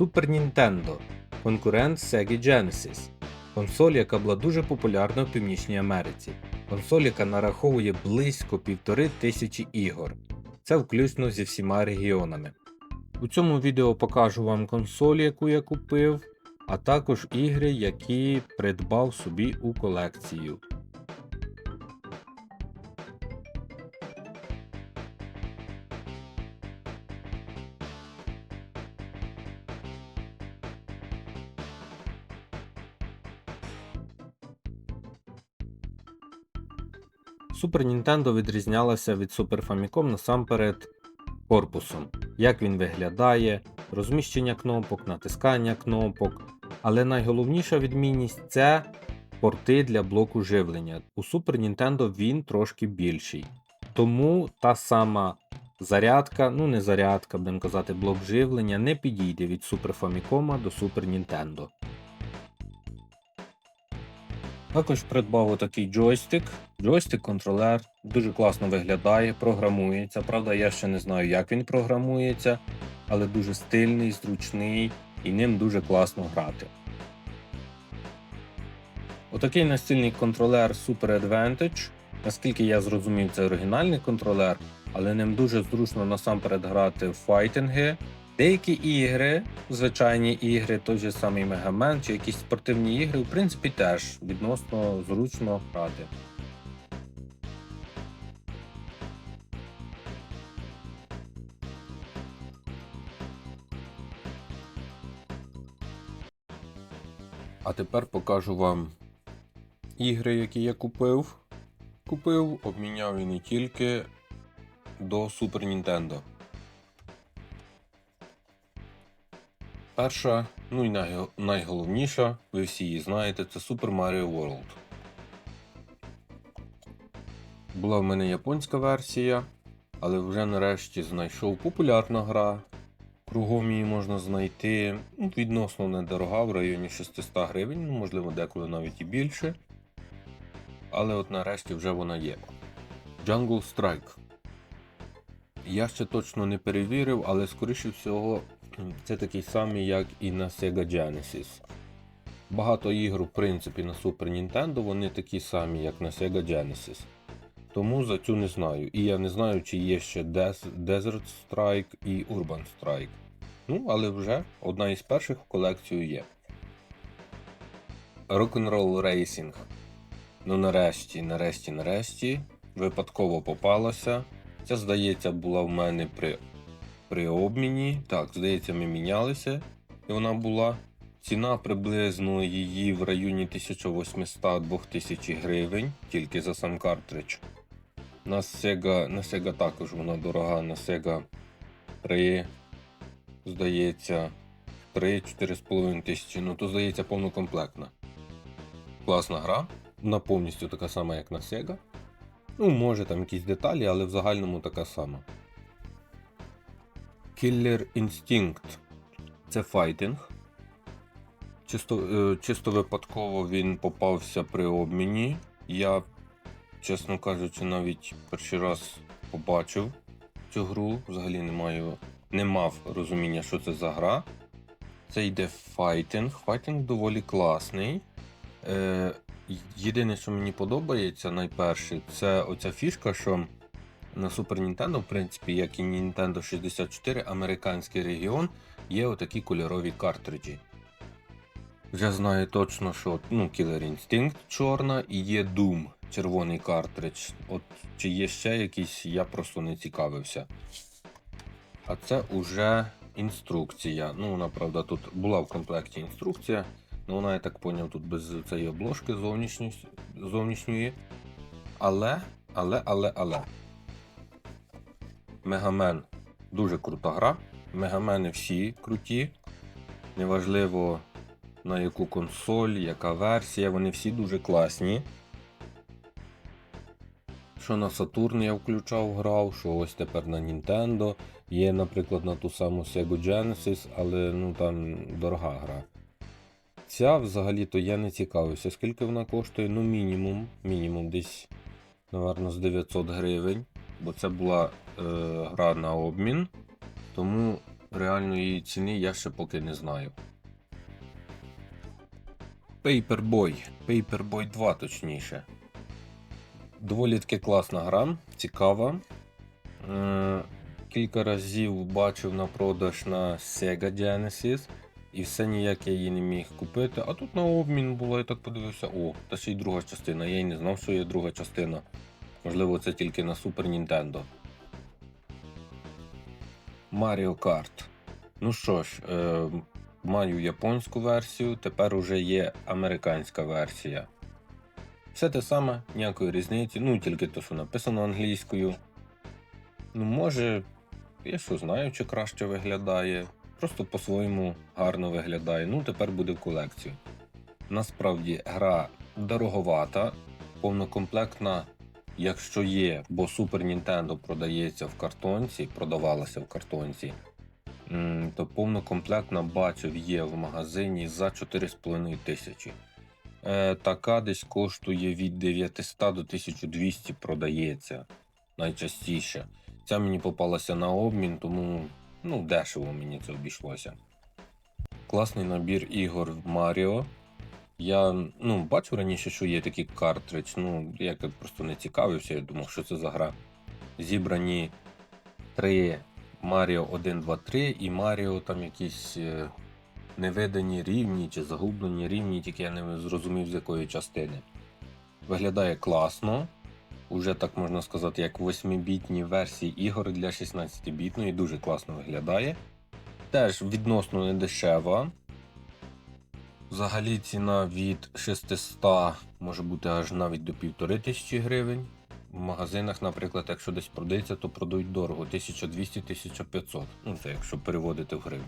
Super Nintendo конкурент Sega Genesis. Консоль, яка була дуже популярна в Північній Америці. Консоль, яка нараховує близько півтори тисячі ігор. Це включно зі всіма регіонами. У цьому відео покажу вам консоль, яку я купив, а також ігри, які придбав собі у колекцію. Super Nintendo відрізнялася від Super Famicom насамперед корпусом, як він виглядає, розміщення кнопок, натискання кнопок. Але найголовніша відмінність це порти для блоку живлення. У Super Nintendo він трошки більший. Тому та сама зарядка, ну не зарядка, будемо казати, блок живлення, не підійде від Super Famicom до Super Nintendo. Також придбав отакий джойстик. Джойстик контролер дуже класно виглядає, програмується. Правда, я ще не знаю, як він програмується, але дуже стильний, зручний і ним дуже класно грати. Отакий настільний контролер Super Advantage. Наскільки я зрозумів, це оригінальний контролер, але ним дуже зручно насамперед грати в файтинги. Деякі ігри, звичайні ігри, той же самий Мегамен чи якісь спортивні ігри, в принципі, теж відносно зручно грати. А тепер покажу вам ігри, які я купив. Купив, обміняв і не тільки до Super Nintendo. Перша, ну і найголовніша, ви всі її знаєте, це Super Mario World. Була в мене японська версія, але вже нарешті знайшов популярна гра. Кругом її можна знайти ну, відносно недорога, в районі 600 гривень, ну, можливо, деколи навіть і більше. Але от нарешті вже вона є. Jungle Strike. Я ще точно не перевірив, але скоріше всього це такий самий, як і на Sega Genesis. Багато ігор, в принципі, на Super Nintendo вони такі самі, як на Sega Genesis. Тому за цю не знаю. І я не знаю, чи є ще Desert Strike і Urban Strike. Ну, але вже одна із перших в колекцію є. Rock'n'Roll Racing. Ну, нарешті, нарешті, нарешті. Випадково попалося. Це, здається, була в мене при, при обміні. Так, здається, ми мінялися. І вона була. Ціна приблизно її в районі 1800-2000 гривень, тільки за сам картридж. На Sega, на Sega також вона дорога, на Sega 3, здається, 3-4,5 тисячі. Ну, то здається повнокомплектна. Класна гра. Вона повністю така сама, як на Sega. Ну, може там якісь деталі, але в загальному така сама. Killer Instinct. Це файтинг. Чисто, е, чисто випадково він попався при обміні. Я, чесно кажучи, навіть перший раз побачив цю гру. Взагалі не маю, не мав розуміння, що це за гра. Це йде файтинг. Файтинг доволі класний. Е, єдине, що мені подобається найперше, це оця фішка, що на Super Nintendo, в принципі, як і Nintendo 64, американський регіон, є отакі кольорові картриджі. Вже знаю точно, що ну, Killer Instinct чорна і є Doom червоний картридж. От чи є ще якийсь, я просто не цікавився. А це уже інструкція. Ну, вона, правда, тут була в комплекті інструкція. Ну, вона, я так поняв, тут без цієї обложки зовнішньої. Але, але, але, але. Мегамен дуже крута гра. Мегамени всі круті. Неважливо на яку консоль, яка версія, вони всі дуже класні. Що на Saturn я включав, грав, що ось тепер на Nintendo. Є, наприклад, на ту саму Sega Genesis, але ну там дорога гра. Ця взагалі-то я не цікавився, скільки вона коштує, ну мінімум, мінімум десь, напевно, з 900 гривень, бо це була е, гра на обмін. Тому реальної ціни я ще поки не знаю. Paperboy. Paperboy 2 точніше. Доволі таки класна гра, цікава. Е, Кілька разів бачив на продаж на Sega Genesis, і все ніяк я її не міг купити. А тут на обмін було, я так подивився, о, та ще й друга частина. Я й не знав, що є друга частина. Можливо, це тільки на Super Nintendo. Mario Kart. Ну що ж, е, маю японську версію, тепер уже є американська версія. Все те саме, ніякої різниці, ну тільки то, що написано англійською. Ну, може, я що знаю, чи краще виглядає. Просто по-своєму гарно виглядає. Ну, тепер буде в колекцію. Насправді, гра дороговата, повнокомплектна, якщо є, бо Super Nintendo продається в картонці, продавалася в картонці, то повнокомплектна бачив є в магазині за 4,5 тисячі. Е, така десь коштує від 900 до 1200 продається найчастіше. Ця мені попалася на обмін, тому ну, дешево мені це обійшлося. Класний набір ігор Маріо. Я ну, бачив раніше, що є такий картридж. Ну, я просто не цікавився, я думав, що це за гра. Зібрані три Маріо 1, 2, 3 і Маріо там якісь е, невидані рівні чи загублені рівні, тільки я не зрозумів з якої частини. Виглядає класно. Уже так можна сказати, як 8-бітні версії ігор для 16-бітної, дуже класно виглядає. Теж відносно не дешева. Взагалі ціна від 600 може бути аж навіть до 1500 гривень. В магазинах, наприклад, якщо десь продається, то продають дорого 1200-1500. Ну, це якщо переводити в гривню.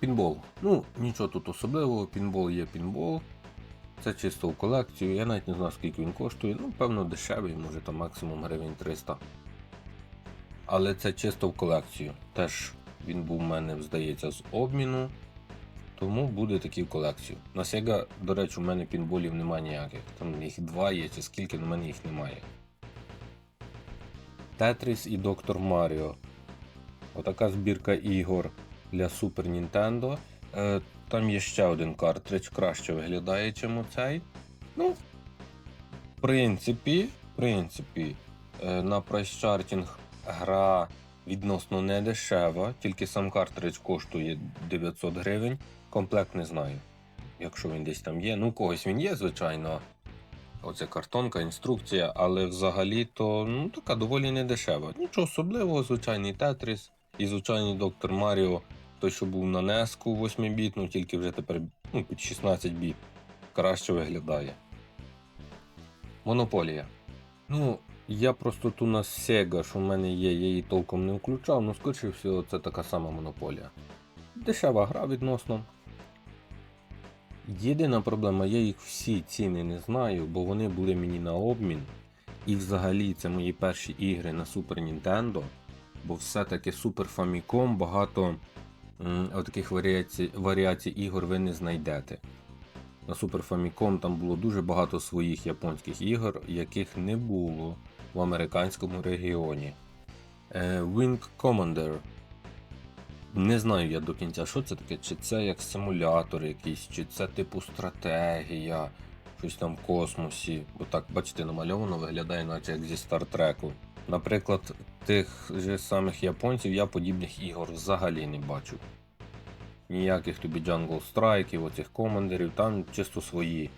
Пінбол. Ну, нічого тут особливого, пінбол є пінбол. Це чисто в колекцію. Я навіть не знаю, скільки він коштує. Ну, певно, дешевий, може там максимум гривень 300. Але це чисто в колекцію. Теж він був у мене, здається, з обміну. Тому буде такий в колекцію. На Sega, до речі, у мене пінболів немає ніяких. Там їх два є, чи скільки, але в мене їх немає. Тетріс і Доктор Маріо. Отака збірка ігор для Super Nintendo. Е, там є ще один картридж, краще виглядає, ніж оцей. Ну, в принципі, в принципі, е, на Charting гра відносно не дешева, тільки сам картридж коштує 900 гривень. Комплект не знаю, якщо він десь там є. Ну, когось він є, звичайно. Оце картонка, інструкція, але взагалі то ну, така доволі недешева. Нічого особливого, звичайний Тетріс і звичайний доктор Маріо, той, що був на NES 8 біт, ну тільки вже тепер ну, під 16 біт. Краще виглядає. Монополія. Ну, я просто ту на Sega, що в мене є, я її толком не включав, ну скоріше всього, це така сама монополія. Дешева гра відносно. Єдина проблема, я їх всі ціни не знаю, бо вони були мені на обмін. І взагалі це мої перші ігри на Super Nintendo. Бо все-таки Super Famicom багато м, таких варіацій, варіацій ігор ви не знайдете. На Super Famicom там було дуже багато своїх японських ігор, яких не було в американському регіоні. Е, Wing Commander. Не знаю я до кінця, що це таке, чи це як симулятор якийсь, чи це типу стратегія, щось там в космосі. Бо так, бачите, намальовано виглядає, наче як зі Стартреку. Наприклад, тих же самих японців я подібних ігор взагалі не бачу. Ніяких тобі Jungle Strike, оцих командерів, там чисто свої,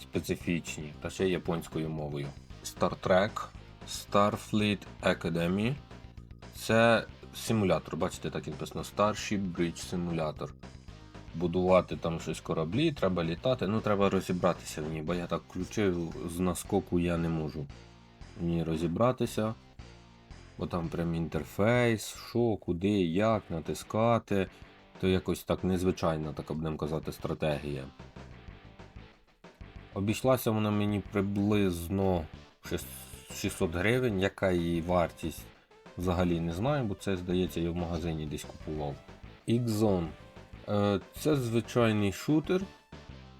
специфічні, та ще японською мовою. Star Trek, Starfleet Academy. Це симулятор, бачите, так і написано Starship Bridge Simulator. Будувати там щось кораблі, треба літати, ну треба розібратися в ній, бо я так включив з наскоку я не можу в ній розібратися. Бо там прям інтерфейс, що, куди, як натискати. То якось так незвичайна, така будемо казати, стратегія. Обійшлася вона мені приблизно 600 гривень, яка її вартість взагалі не знаю, бо це, здається, я в магазині десь купував. X-Zone. Е, Це звичайний шутер.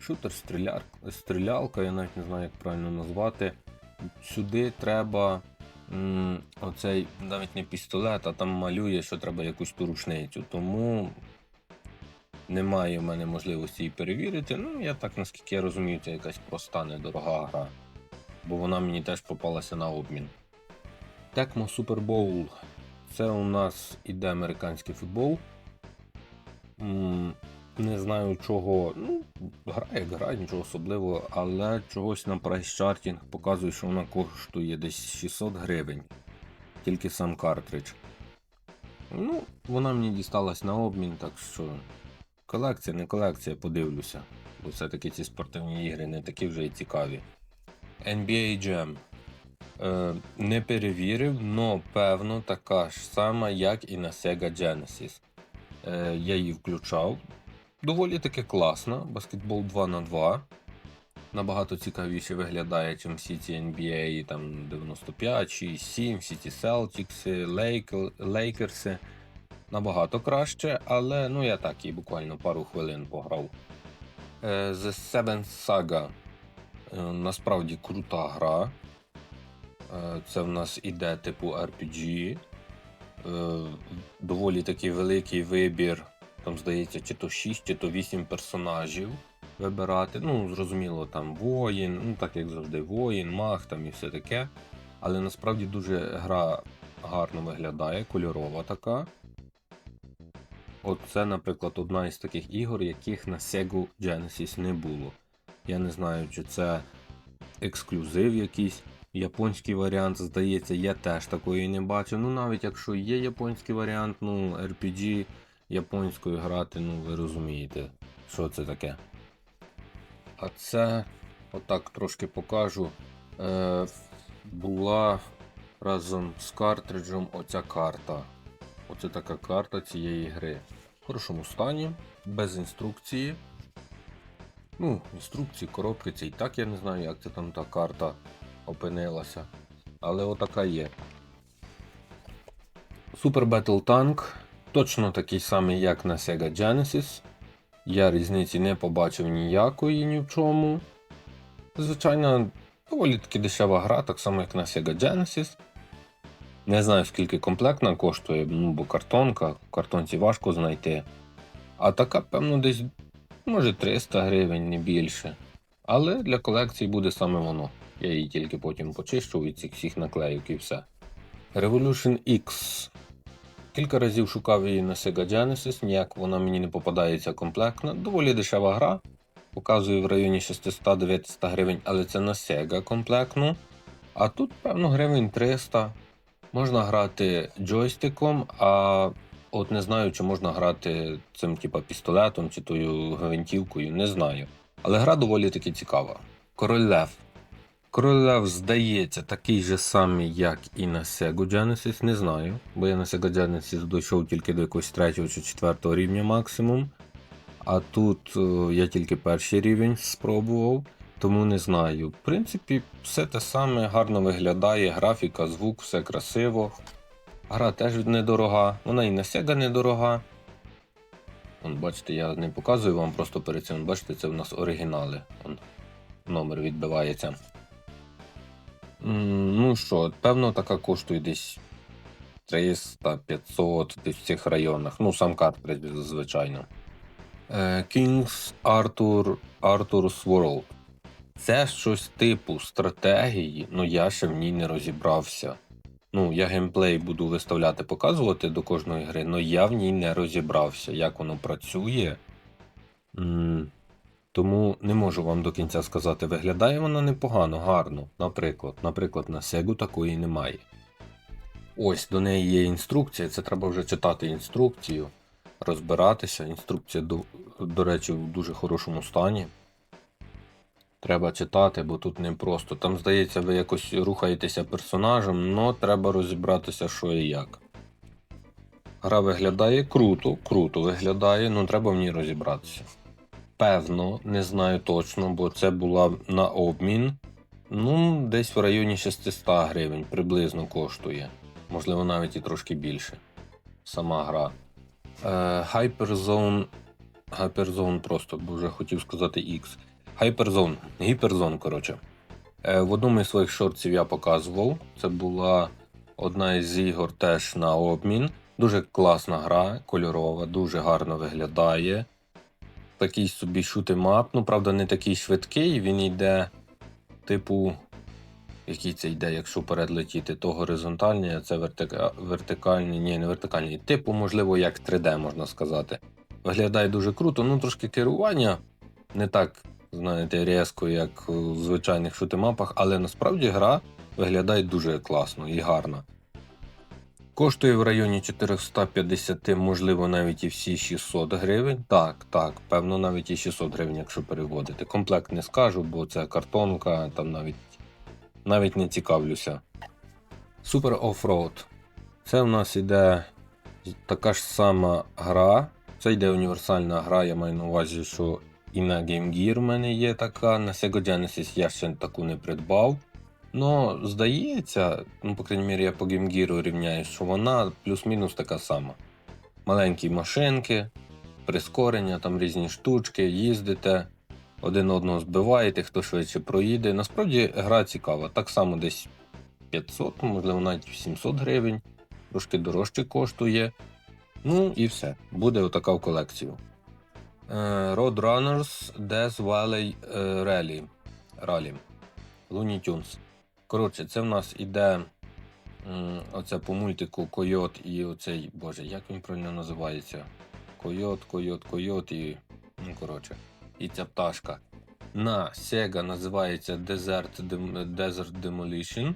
Шутер стрілялка, я навіть не знаю, як правильно назвати. Сюди треба м, оцей навіть не пістолет, а там малює, що треба якусь ту рушницю. Тому немає в мене можливості її перевірити. Ну, я так, наскільки я розумію, це якась проста, недорога гра. Бо вона мені теж попалася на обмін. Tecmo Super Bowl. Це у нас іде американський футбол. Не знаю чого. Ну, гра як гра, нічого особливого, але чогось на прайс-чартінг показує, що вона коштує десь 600 гривень. Тільки сам картридж. Ну, вона мені дісталась на обмін, так що колекція, не колекція, подивлюся. Бо все-таки ці спортивні ігри не такі вже й цікаві. NBA Jam. Е, не перевірив, але певно така ж сама, як і на Sega Genesis. Е, я її включав. Доволі таки класна. Баскетбол 2 на 2 Набагато цікавіше виглядає, ніж всі ці NBA там 95, 6, 7, всі ці Celtics, Лейкерси. Набагато краще, але ну я так і буквально пару хвилин пограв. Е, The Seven Saga насправді крута гра. Е, Це в нас іде типу RPG. Е, Доволі такий великий вибір. Там, здається, чи то 6, чи то 8 персонажів вибирати. Ну, зрозуміло, там воїн, ну так як завжди, воїн, маг там і все таке. Але насправді дуже гра гарно виглядає, кольорова така. От це, наприклад, одна із таких ігор, яких на Sega Genesis не було. Я не знаю, чи це ексклюзив якийсь. Японський варіант, здається, я теж такої не бачу. Ну, навіть якщо є японський варіант, ну, RPG японською грати, ну ви розумієте, що це таке. А це, отак трошки покажу. Е, була разом з картриджем оця карта. Оце така карта цієї гри. В хорошому стані, без інструкції. Ну, інструкції, коробки, це і так я не знаю, як це там та карта опинилася. Але отака є. Super Battle Tank точно такий самий, як на Sega Genesis. Я різниці не побачив ніякої ні в чому. Звичайно, доволі таки дешева гра, так само як на Sega Genesis. Не знаю, скільки комплектна коштує, ну, бо картонка, картонці важко знайти. А така, певно, десь може 300 гривень, не більше. Але для колекції буде саме воно. Я її тільки потім почищу від цих всіх наклейок і все. Revolution X. Кілька разів шукав її на Sega Genesis, ніяк вона мені не попадається комплектна. Доволі дешева гра. Показує в районі 600-900 гривень, але це на Sega комплектну. А тут, певно, гривень 300. Можна грати джойстиком, а от не знаю, чи можна грати цим типа пістолетом чи тою гвинтівкою, не знаю. Але гра доволі таки цікава. Король Лев. Король Лев, здається, такий же самий, як і на Sega Genesis, не знаю. Бо я на Sega Genesis дійшов тільки до якогось 3 чи 4 рівня максимум. А тут е, я тільки перший рівень спробував, тому не знаю. В принципі, все те саме гарно виглядає, графіка, звук, все красиво. Гра теж недорога, вона і на Sega недорога. Вон, бачите, я не показую вам просто перед цим. Бачите, це в нас оригінали. Вон, номер відбивається. Ну що, певно, така коштує десь 300-500 десь в цих районах. Ну, сам картридж, звичайно. Е, King's Arthur Arthur's World. Це щось типу стратегії, ну я ще в ній не розібрався. Ну, я геймплей буду виставляти, показувати до кожної гри, але я в ній не розібрався, як воно працює. Тому не можу вам до кінця сказати, виглядає вона непогано, гарно. Наприклад, наприклад, на Sega такої немає. Ось до неї є інструкція, це треба вже читати інструкцію, розбиратися. Інструкція, до, до речі, в дуже хорошому стані. Треба читати, бо тут не просто. Там, здається, ви якось рухаєтеся персонажем, але треба розібратися, що і як. Гра виглядає круто, круто виглядає, але треба в ній розібратися. Певно, не знаю точно, бо це була на обмін. Ну, десь в районі 600 гривень приблизно коштує. Можливо, навіть і трошки більше. Сама гра. Е, Hyperzone. Hyperzone просто, бо вже хотів сказати X. Hyperzone. Гіперзон, коротше. Е, в одному із своїх шортів я показував. Це була Одна із ігор теж на обмін. Дуже класна гра, кольорова, дуже гарно виглядає. Такий собі шутимап, ну правда, не такий швидкий, він йде, типу, який це йде, якщо вперед летіти, то горизонтальний, а це вертика... вертикальний, ні, не вертикальний. Типу, можливо, як 3D можна сказати. Виглядає дуже круто, ну трошки керування не так, знаєте, різко, як у звичайних шутимапах, але насправді гра виглядає дуже класно і гарно. Коштує в районі 450, можливо, навіть і всі 600 гривень. Так, так, певно, навіть і 600 гривень, якщо переводити. Комплект не скажу, бо це картонка, там навіть, навіть не цікавлюся. Супер Offroad. Це в нас іде така ж сама гра. Це йде універсальна гра, я маю на увазі, що і на Game Gear в мене є така. На Sega Genesis я ще таку не придбав. Ну, здається, ну, по крайній мірі, я по Game Gear рівняю, що вона плюс-мінус така сама. Маленькі машинки, прискорення, там різні штучки, їздите, один одного збиваєте, хто швидше проїде. Насправді гра цікава. Так само десь 500, можливо, навіть 700 гривень, трошки дорожче коштує. Ну і все. Буде отака в колекцію. Е, Roadrunners Death Valley е, Rally. Rally. Looney Tunes. Коротше, це в нас іде оце по мультику Койот і оцей, боже, як він правильно називається? Койот, койот, койот і. Ну, коротше, і ця пташка. На Sega називається Desert, Desert Demolition.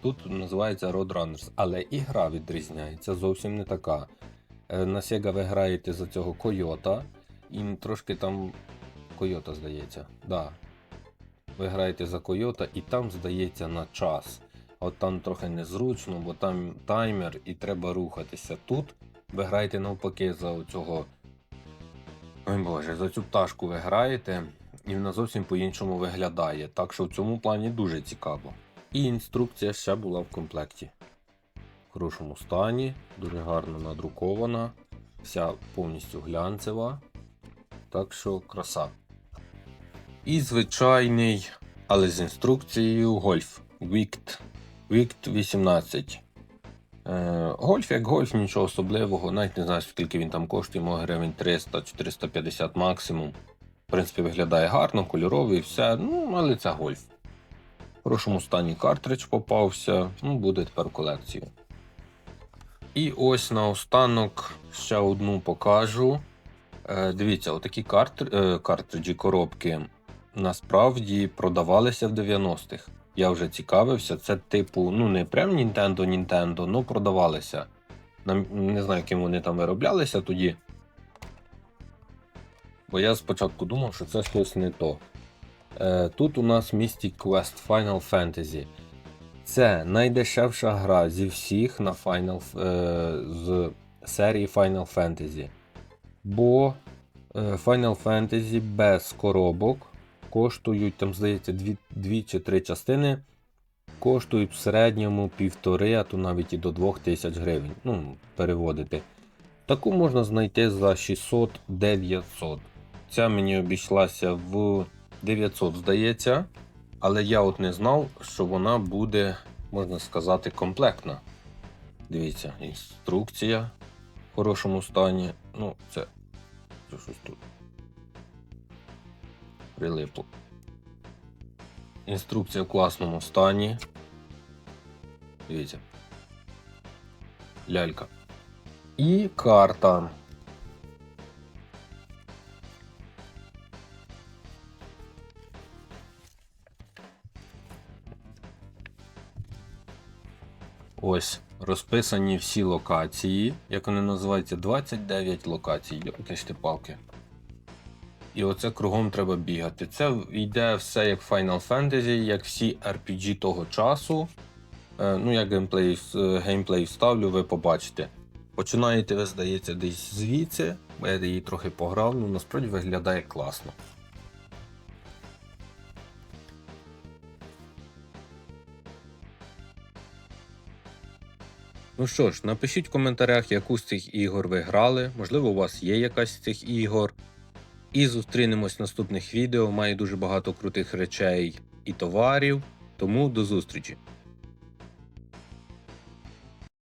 Тут називається Roadrunners, але і гра відрізняється зовсім не така. Е, На Sega ви граєте за цього койота, і трошки там. Койота, здається. Да, ви граєте за койота і там здається на час. От там трохи незручно, бо там таймер і треба рухатися. Тут ви граєте навпаки за цього. Ой Боже, за цю пташку ви граєте, і вона зовсім по-іншому виглядає. Так що в цьому плані дуже цікаво. І інструкція ще була в комплекті. В хорошому стані, дуже гарно надрукована, вся повністю глянцева. Так що краса. І звичайний, але з інструкцією гольф. Wict. Wict 18. Е, гольф як гольф, нічого особливого. Навіть не знаю, скільки він там коштує, може гривень 300-450 максимум. В принципі, виглядає гарно, кольоровий, і все. Ну, але це гольф. В хорошому стані картридж попався. Ну, буде тепер колекцію. І ось наостанок ще одну покажу. Е, дивіться, отакі е, картриджі коробки насправді продавалися в 90-х. Я вже цікавився. Це типу, ну не прям Nintendo Nintendo, ну продавалися. Не знаю, ким вони там вироблялися тоді. Бо я спочатку думав, що це щось не то. Е, тут у нас Mystic Quest Final Fantasy. Це найдешевша гра зі всіх на Final, е, з серії Final Fantasy. Бо е, Final Fantasy без коробок коштують, там, здається, дві, дві чи три частини. Коштують в середньому півтори, а то навіть і до двох тисяч гривень. Ну, переводити. Таку можна знайти за 600-900. Ця мені обійшлася в 900, здається. Але я от не знав, що вона буде, можна сказати, комплектна. Дивіться, інструкція в хорошому стані. Ну, це, це щось тут. Прилипло. Інструкція в класному стані. Дивіться. Лялька. І карта. Ось розписані всі локації. Як вони називаються? 29 локацій. Йопнешти палки. І оце кругом треба бігати. Це йде все як Final Fantasy, як всі RPG того часу. Е, ну, я геймплей, е, геймплей вставлю, ви побачите. Починаєте ви, здається, десь звідси, бо я її трохи пограв, ну насправді виглядає класно. Ну що ж, напишіть в коментарях, яку з цих ігор ви грали. Можливо, у вас є якась з цих ігор. І зустрінемось в наступних відео. Маю дуже багато крутих речей і товарів. Тому до зустрічі!